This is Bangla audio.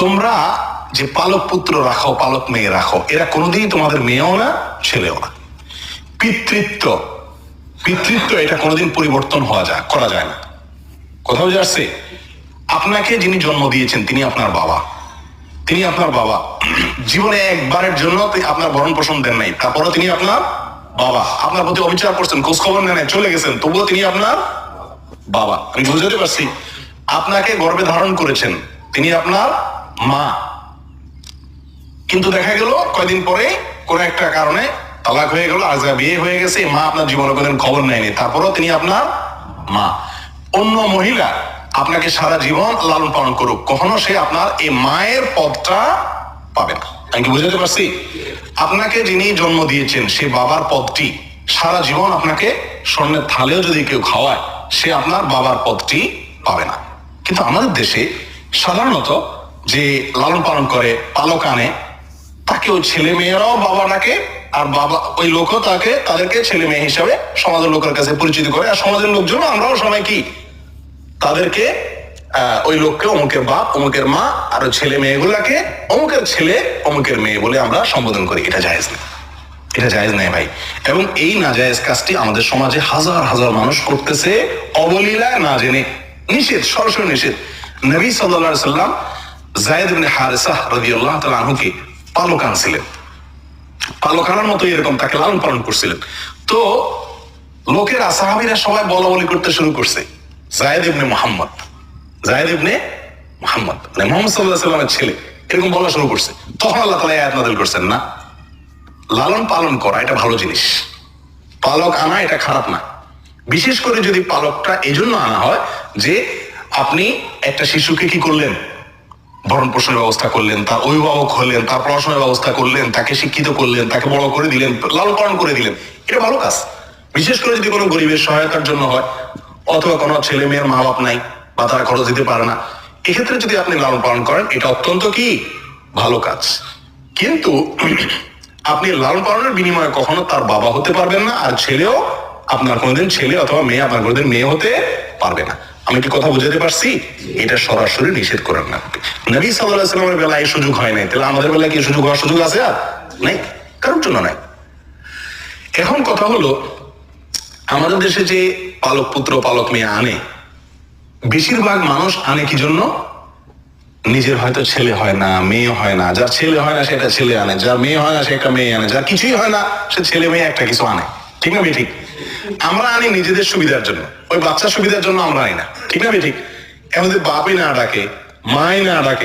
তোমরা যে পালক পুত্র রাখো, পালক মেয়ে রাখো, এরা কোনোদিনই তোমাদের মেয়েও না, ছেলেও না। পিতৃত্ব পিতৃত্ব এটা কোনোদিন পরিবর্তন হওয়া যায়, করা যায় না। কোথাও যাচ্ছে আপনাকে যিনি জন্ম দিয়েছেন, তিনি আপনার বাবা। তিনি আপনার বাবা। জীবনে একবারের জন্য আপনার ভরণ পোষণ দেন নাই, তারপরও তিনি আপনার বাবা। আপনার প্রতি অবিচার করছেন খোঁজ খবর নেন চলে গেছেন, তবুও তিনি আপনার বাবা। আমি বুঝতে পারছি? আপনাকে গর্বে ধারণ করেছেন, তিনি আপনার মা। কিন্তু দেখা গেল, কয়দিন পরে কোন একটা কারণে তালাক হয়ে গেল আজ বিয়ে হয়ে গেছে, মা আপনার জীবনে কোনদিন খবর নেয়নি। তারপরও তিনি আপনার মা। অন্য মহিলা আপনাকে সারা জীবন লালন পালন করুক, কখনো সে আপনার এই মায়ের পদটা পাবে না। আমি কি বুঝাতে পারছি? আপনাকে যিনি জন্ম দিয়েছেন, সে বাবার পদটি সারা জীবন আপনাকে স্বর্ণের থালেও যদি কেউ খাওয়ায়, সে আপনার বাবার পদটি পাবে না। কিন্তু আমাদের দেশে সাধারণত যে লালন পালন করে, পালক আনে, তাকেও ছেলে মেয়েরাও বাবা ডাকে, আর বাবা, ওই লোকও তাকে, তাদেরকে ছেলে মেয়ে হিসাবে সমাজের লোকের কাছে পরিচিত করে, আর সমাজের লোকজন আমরাও সবাই কি? তাদেরকে ওই লোককে অমুকের বাপ, অমুকের মা, আর ছেলে মেয়েগুলাকে, অমুকের ছেলে, অমুকের মেয়ে বলে আমরা সম্বোধন করি। এটা জায়েজ না। এটা জায়েজ নাই ভাই। এবং এই নাজায়েজ কাজটি আমাদের সমাজে হাজার হাজার মানুষ করতেছে, অবলীলায় না জেনে, নিষেধ, সরাসরি নিষেধ। নবী সাল্লাল্লাহু সাল্লাম মতো এরকম তাকে লালন পালন করছিলেন। তো সবাই বলা বলি করতে শুরু করছে, জায়েদ ইবনে মোহাম্মদ, জায়েদ ইবনে মোহাম্মদ মানে মোহাম্মদ সাল্লাহ সাল্লামের ছেলে, এরকম বলা শুরু করছে। তখন আল্লাহ তালা আয়াত নাযিল করছেন, না, লালন পালন করা এটা ভালো জিনিস। পালক আনা এটা খারাপ না। বিশেষ করে যদি পালকটা এজন্য আনা হয় যে আপনি একটা শিশুকে কি করলেন? ভরণ পোষণের ব্যবস্থা করলেন, তার অভিভাবক হলেন, তার পড়াশোনার ব্যবস্থা করলেন, তাকে শিক্ষিত করলেন, তাকে বড় করে দিলেন লালন পালন করে দিলেন। এটা ভালো কাজ। বিশেষ করে যদি কোনো গরিবের সহায়তার জন্য হয়, অথবা কোনো ছেলে মেয়ের মা বাপ নাই বা তারা খরচ দিতে পারে না, এক্ষেত্রে যদি আপনি লালন পালন করেন, এটা অত্যন্ত কি? ভালো কাজ। কিন্তু আপনি লালন পালনের বিনিময়ে কখনো তার বাবা হতে পারবেন না, আর ছেলেও আপনার কোনোদিন ছেলে অথবা মেয়ে, আপনার কোনোদিন মেয়ে হতে পারবে না। আমি কি কথা বুঝাতে পারছি? এটা সরাসরি নিষেধ করেন না নবী সাল্লাহ সাল্লামের বেলায় এই সুযোগ হয় নাই। তাহলে আমাদের বেলায় কি সুযোগ হওয়ার সুযোগ আছে আর? নাই? কারোর জন্য নাই। এখন কথা হলো, আমাদের দেশে যে পালক পুত্র পালক মেয়ে আনে, বেশিরভাগ মানুষ আনে কি জন্য? নিজের হয়তো ছেলে হয় না, মেয়ে হয় না। যার ছেলে হয় না সেটা ছেলে আনে। যার মেয়ে হয় না, সে একটা মেয়ে আনে। যার কিছুই হয় না, সে ছেলে মেয়ে একটা কিছু আনে। ঠিক না ঠিক আমরা আনি নিজেদের সুবিধার জন্য। ওই বাচ্চার সুবিধার জন্য আমরা আনি না। ঠিক না ঠিক আমাদের বাপই না ডাকে, মাই না ডাকে